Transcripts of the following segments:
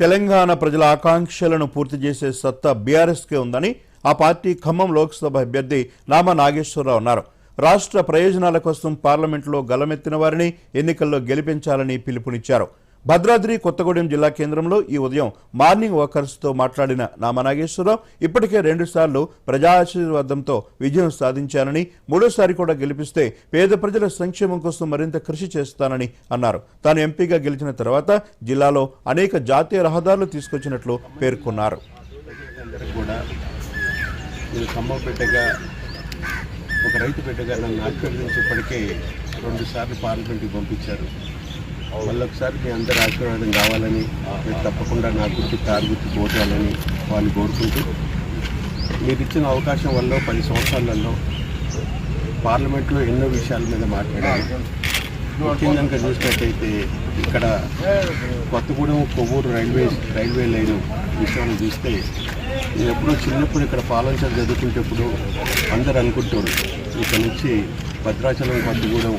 తెలంగాణ ప్రజల ఆకాంక్షలను పూర్తి చేసే సత్తా బీఆర్ఎస్కే ఉందని ఆ పార్టీ ఖమ్మం లోక్సభ అభ్యర్థి నామా నాగేశ్వరరావు అన్నారు. రాష్ట్ర ప్రయోజనాల కోసం పార్లమెంట్లో గలమెత్తిన వారిని ఎన్నికల్లో గెలిపించాలని పిలుపునిచ్చారు. భద్రాద్రి కొత్తగూడెం జిల్లా కేంద్రంలో ఈ ఉదయం మార్నింగ్ వాకర్స్తో మాట్లాడిన నామనాగేశ్వరరావు ఇప్పటికే రెండుసార్లు ప్రజాశీర్వాదంతో విజయం సాధించానని మూడోసారి కూడా గెలిపిస్తే పేద ప్రజల సంక్షేమం కోసం మరింత కృషి చేస్తానని అన్నారు. తాను ఎంపీగా గెలిచిన తర్వాత జిల్లాలో అనేక జాతీయ రహదారులు తీసుకొచ్చినట్లు పేర్కొన్నారు. ఒక రైతు పెట్టగా నన్ను ఆశీర్వదించి ఇప్పటికే పార్లమెంట్కి పంపించారు. మళ్ళొకసారి మీ అందరి ఆశీర్వాదం కావాలని మీరు తప్పకుండా నా గుర్తు కారు గుర్తు పోతానని వాళ్ళు కోరుకుంటూ మీరు ఇచ్చిన అవకాశం వల్ల పది సంవత్సరాలలో పార్లమెంట్లో ఎన్నో విషయాల మీద మాట్లాడారు. ముఖ్యంగా చూసినట్టయితే ఇక్కడ Kothagudem Kovvur railway railway line విషయాన్ని చూస్తే నేను ఎప్పుడో చిన్నప్పుడు ఇక్కడ పాలంచర్ చదువుకుంటేప్పుడు అందరు అనుకుంటారు ఇక్కడ నుంచి భద్రాచలం కొత్తగూడెం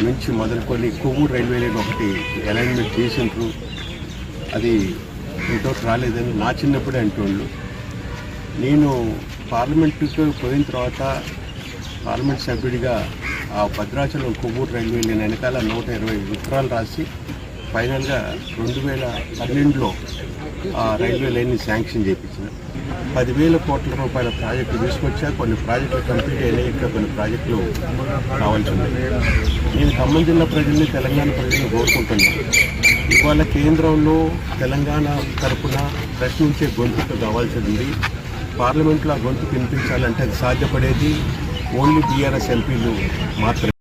నుంచి మొదలుకొని కొవ్వూరు రైల్వే లైన్ ఒకటి అలైన్మెంట్ చేసిండ్రు. అది ఇంతవరకు రాలేదని నా చిన్నప్పుడే అంటోళ్ళు. నేను పార్లమెంటుకి పోయిన తర్వాత పార్లమెంట్ సభ్యుడిగా ఆ భద్రాచలం కొవ్వూరు రైల్వే లైన్ వెనకాల నూట ఇరవై ఉత్తరాలు రాసి ఫైనల్గా రెండు వేల పన్నెండులో రైల్వే లైన్ని శాంక్షన్ చేయించిన. పదివేల కోట్ల రూపాయల ప్రాజెక్టు తీసుకొచ్చా కొన్ని ప్రాజెక్టులు కంప్లీట్ అయినాయి ఇంకా కొన్ని ప్రాజెక్టులు కావాల్సి ఉన్నాయి నేను ఖమ్మం జిల్లా ప్రజల్ని తెలంగాణ ప్రజల్ని కోరుకుంటున్నాను ఇవాళ కేంద్రంలో తెలంగాణ తరపున ప్రశ్నించే గొంతుకు కావాల్సింది పార్లమెంట్లో ఆ గొంతు వినిపించాలంటే అది సాధ్యపడేది ఓన్లీ బీఆర్ఎస్ ఎంపీలు మాత్రమే.